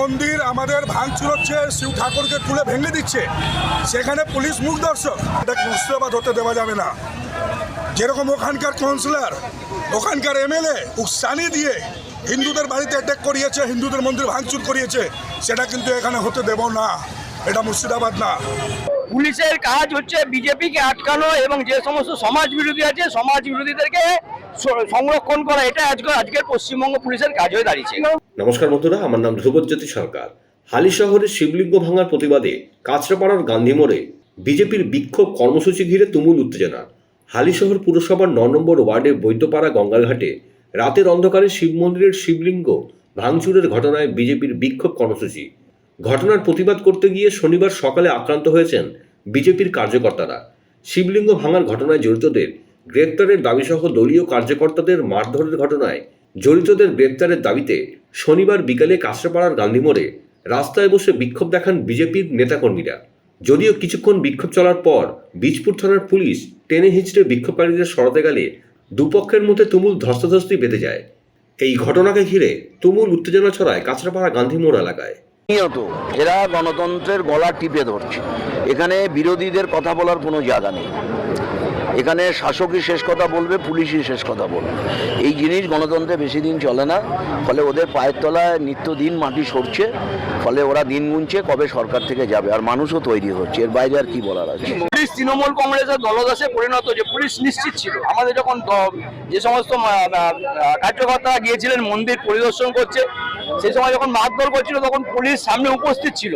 মন্দির আমাদের ভাঙচুর হচ্ছে, শিব ঠাকুরকে তুলে ভেঙে দিচ্ছে। সেখানে পুলিশ মুখ দর্শক। এটা মুর্শিদাবাদ হতে দেওয়া যাবে না। যেরকম ওখানকার কাউন্সিলর ওখানকার এমএলএ উৎসানি দিয়ে হিন্দুদের বাড়িতে অ্যাটাক করিয়েছে, হিন্দুদের মন্দির ভাঙচুর করিয়েছে, সেটা কিন্তু এখানে হতে দেব না। এটা মুর্শিদাবাদ না। পুলিশের কাজ হচ্ছে বিজেপিকে আটকানো এবং যে সমস্ত সমাজ বিরোধী আছে সমাজ বিরোধীদেরকে সংরক্ষণ করা, এটা আজকে আজকের পশ্চিমবঙ্গ পুলিশের কাজ হয়ে দাঁড়িয়েছে। নমস্কার বন্ধুরা, আমার নাম ধ্রুবজ্যোতি সরকার। হালি শহরের শিবলিঙ্গ ভাঙার প্রতিবাদে কাঁচরাপাড়ার গান্ধী মোড়ে বিজেপির বিক্ষোভ কর্মসূচি ঘিরে তুমুল উত্তেজনা। পুরসভার ন নম্বর বৈদ্যপাড়া গঙ্গাঘাটে রাতের অন্ধকারে শিব মন্দিরের শিবলিঙ্গ ভাঙচুরের ঘটনায় বিজেপির বিক্ষোভ কর্মসূচি। ঘটনার প্রতিবাদ করতে গিয়ে শনিবার সকালে আক্রান্ত হয়েছেন বিজেপির কার্যকর্তারা। শিবলিঙ্গ ভাঙার ঘটনায় জড়িতদের গ্রেপ্তারের দাবিসহ দলীয় কার্যকর্তাদের মারধরের ঘটনায় জড়িতদের গ্রেপ্তারের দাবিতে শনিবার বিকালে কাঁচরাপাড়ার গান্ধী মোড়ে রাস্তায় বসে বিক্ষোভ দেখান বিজেপির নেতাকর্মীরা। যদিও কিছুক্ষণ বিক্ষোভ চলার পর বীজপুর থানার পুলিশ টেনে হিঁচড়ে বিক্ষোভকারীদের সরাতে গেলে দুপক্ষের মধ্যে তুমুল ধস্তাধস্তি বেঁধে যায়। এই ঘটনাকে ঘিরে তুমুল উত্তেজনা ছড়ায় কাঁচরাপাড়া গান্ধী মোড় এলাকায়। নিয়ত এরা গণতন্ত্রের গলা টিপে ধরছে। এখানে বিরোধীদের কথা বলার কোনো জায়গা নেই। এখানে শাসকই শেষ কথা বলবে, পুলিশই শেষ কথা বলবে। এই জিনিস গণতন্ত্রে বেশি দিন চলে না, ফলে ওদের পায়ের তলায় নিত্যদিন মাটি সরছে, ফলে ওরা দিন গুনছে, কবে সরকার থেকে যাবে, আর মানুষও তৈরি হচ্ছে, এর বাইরে আর কি বলার আছে? পুলিশ তৃণমূল কংগ্রেসের দলদাসে পরিণত যে পুলিশ নিশ্চিত ছিল, আমাদের যখন যে সমস্ত কার্যকর্তারা গিয়েছিলেন, মন্দির পরিদর্শন করছে সেই সময় যখন মারধর করছিল, তখন পুলিশ সামনে উপস্থিত ছিল।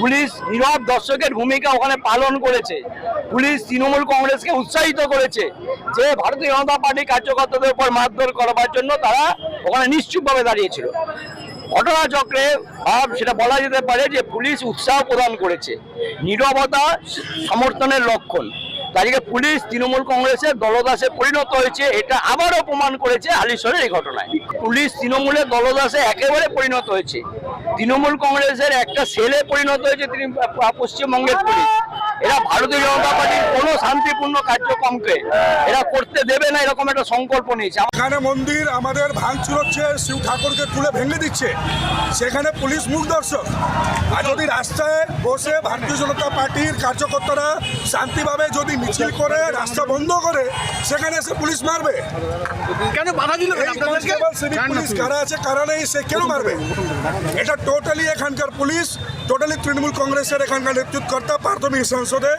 পুলিশ নীরব দর্শকের ভূমিকা ওখানে পালন করেছে। পুলিশ তৃণমূল কংগ্রেসকে উৎসাহিত করেছে যে ভারতীয় জনতা পার্টি কার্যকর্তাদের উপর মারধর করবার জন্য তারা ওখানে নিশ্চুপভাবে দাঁড়িয়েছিল। ঘটনাচক্রে ভাব সেটা বলা যেতে পারে যে পুলিশ উৎসাহ প্রদান করেছে। নীরবতা, সমর্থনের লক্ষণ। তাদেরকে পুলিশ তৃণমূল কংগ্রেসের দলদাসে পরিণত হয়েছে, এটা আবারও প্রমাণ করেছে হালিশহরের এই ঘটনায়। পুলিশ তৃণমূলের দলদাসে একেবারে পরিণত হয়েছে। তৃণমূল কংগ্রেসের একটা সেলে পরিণত হয়েছে পশ্চিমবঙ্গের পুলিশ। এরা ভারতীয় জনতা পার্টির কোনো শান্তিপূর্ণ কার্যক্রমকে এরা করতে দেবে না এরকম একটা সংকল্প নিয়েছে। এখানে মন্দির আমাদের ভাঙচুর হচ্ছে শিব ঠাকুরকে তুলে ভেঙে দিচ্ছে। সেখানে পুলিশ মুখ দর্শক। আর যদি রাস্তায় বসে ভারতীয় জনতা পার্টির কার্যকর্তারা শান্তিভাবে যদি মিছিল করে রাস্তা বন্ধ করে সেখানে এসে পুলিশ মারবে। কেন বাধা দিল সিভিক পুলিশ কারা আছে কারা নেই সে কেন মারবে? এটা টোটালি এখানকার পুলিশ। টোটালি তৃণমূল কংগ্রেসের এখানকার নেতৃত্বকর্তা প্রাথমিক সংসদে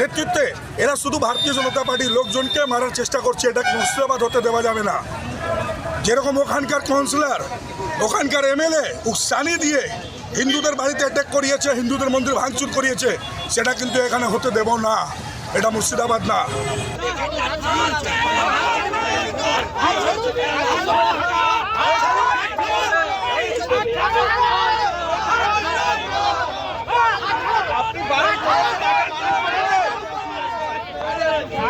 নেতৃত্বে, এরা শুধু ভারতীয় জনতা পার্টির লোকজনকে মারার চেষ্টা করছে, এটা মুর্শিদাবাদ হতে দেওয়া যাবে না। যেরকম ওখানকার কাউন্সিলর ওখানকার এমএলএ উকসানি দিয়ে হিন্দুদের বাড়িতে অ্যাটাক করিয়েছে, হিন্দুদের মন্দির ভাঙচুর করিয়েছে, সেটা কিন্তু এখানে হতে দেব না, এটা মুর্শিদাবাদ না।